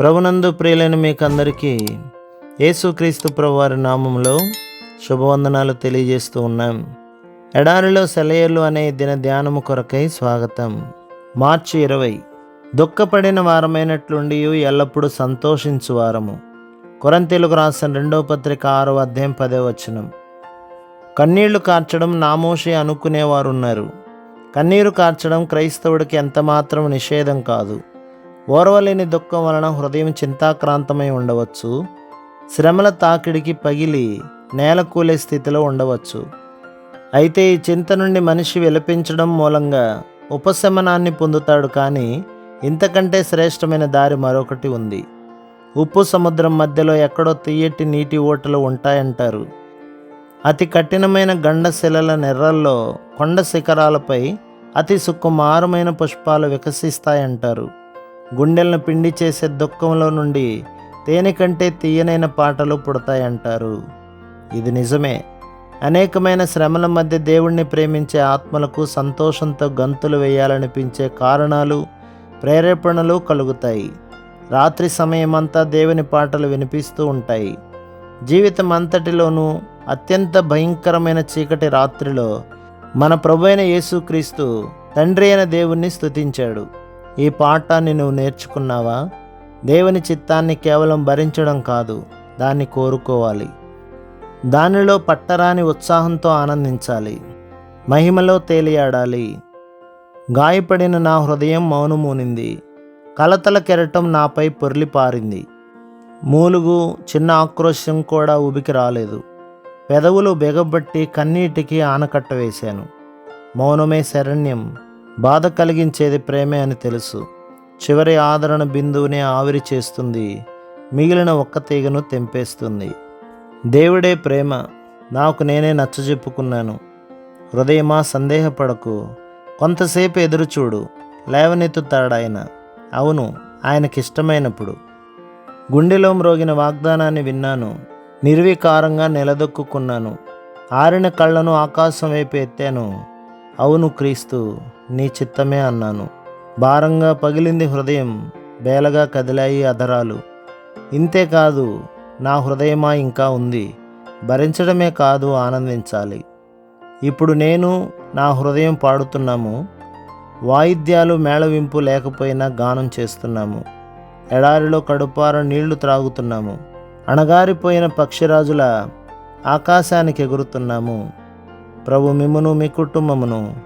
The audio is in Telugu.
ప్రభునందు ప్రియులైన మీకు అందరికీ యేసుక్రీస్తు ప్రభువారి నామంలో శుభవందనాలు తెలియజేస్తూ ఉన్నాం. ఎడారిలో సెలయర్లు అనే దిన ధ్యానము కొరకై స్వాగతం. మార్చి ఇరవై. దుఃఖపడిన వారమైనట్లుండి ఎల్లప్పుడూ సంతోషించు వారము. కొరంతీలకు రాసిన రెండవ పత్రిక ఆరో అధ్యాయం పదే వచనం. కన్నీళ్ళు కార్చడం నామోషి అనుకునేవారు ఉన్నారు కన్నీరు కార్చడం క్రైస్తవుడికి ఎంతమాత్రం నిషేధం కాదు. ఓర్వలేని దుఃఖం వలన హృదయం చింతాక్రాంతమై ఉండవచ్చు. శ్రమల తాకిడికి పగిలి నేల కూలే స్థితిలో ఉండవచ్చు. అయితే ఈ చింత నుండి మనిషి విలపించడం మూలంగా ఉపశమనాన్ని పొందుతాడు కానీ ఇంతకంటే శ్రేష్టమైన దారి మరొకటి ఉంది. ఉప్పు సముద్రం మధ్యలో ఎక్కడో తీయటి నీటి ఓటలు ఉంటాయంటారు. అతి కఠినమైన గండశిలల నెర్రల్లో కొండ శిఖరాలపై అతి సుకుమారమైన పుష్పాలు వికసిస్తాయంటారు. గుండెలను పిండి చేసే దుఃఖంలో నుండి తేనె కంటే తీయనైన పాటలు పుడతాయంటారు. ఇది నిజమే. అనేకమైన శ్రమల మధ్య దేవుణ్ణి ప్రేమించే ఆత్మలకు సంతోషంతో గంతులు వేయాలనిపించే కారణాలు ప్రేరేపణలు కలుగుతాయి. రాత్రి సమయమంతా దేవుని పాటలు వినిపిస్తూ ఉంటాయి. జీవితం అంతటిలోనూ అత్యంత భయంకరమైన చీకటి రాత్రిలో మన ప్రభు అయిన యేసుక్రీస్తు తండ్రి అయిన దేవుణ్ణి స్తుతించాడు. ఈ పాఠాన్ని నువ్వు నేర్చుకున్నావా? దేవుని చిత్తాన్ని కేవలం భరించడం కాదు దాన్ని కోరుకోవాలి. దానిలో పట్టరాని ఉత్సాహంతో ఆనందించాలి. మహిమలో తేలియాడాలి. గాయపడిన నా హృదయం మౌనమూనింది కలతల కెరటం నాపై పొర్లిపారింది మూలుగు చిన్న ఆక్రోశం కూడా ఉబికి రాలేదు. పెదవులు బిగబట్టి కన్నీటికి ఆనకట్ట వేశాను. మౌనమే శరణ్యం. బాధ కలిగించేది ప్రేమే అని తెలుసు. చివరి ఆదరణ బిందువునే ఆవిరి చేస్తుంది. మిగిలిన ఒక్క తీగను తెంపేస్తుంది. దేవుడే ప్రేమ. నాకు నేనే నచ్చజెప్పుకున్నాను. హృదయమా సందేహపడకు. కొంతసేపు ఎదురుచూడు. లేవనెత్తుతాడాయన అవును ఆయనకిష్టమైనప్పుడు. గుండెలో మ్రోగిన వాగ్దానాన్ని విన్నాను. నిర్వికారంగా నిలదొక్కున్నాను. ఆరిన కళ్ళను ఆకాశం వైపు ఎత్తాను. అవును క్రీస్తు. నీ చిత్తమే అన్నాను. భారంగా పగిలింది హృదయం బేలగా కదిలాయి అధరాలు. ఇంతేకాదు నా హృదయమా ఇంకా ఉంది. భరించడమే కాదు ఆనందించాలి. ఇప్పుడు నేను నా హృదయం పాడుతున్నాము. వాయిద్యాలు మేళవింపు లేకపోయినా గానం చేస్తున్నాము. ఎడారిలో కడుపార నీళ్ళు త్రాగుతున్నాము. అణగారిపోయిన పక్షిరాజుల ఆకాశానికి ఎగురుతున్నాము ప్రభు మిమ్మును మీ కుటుంబమును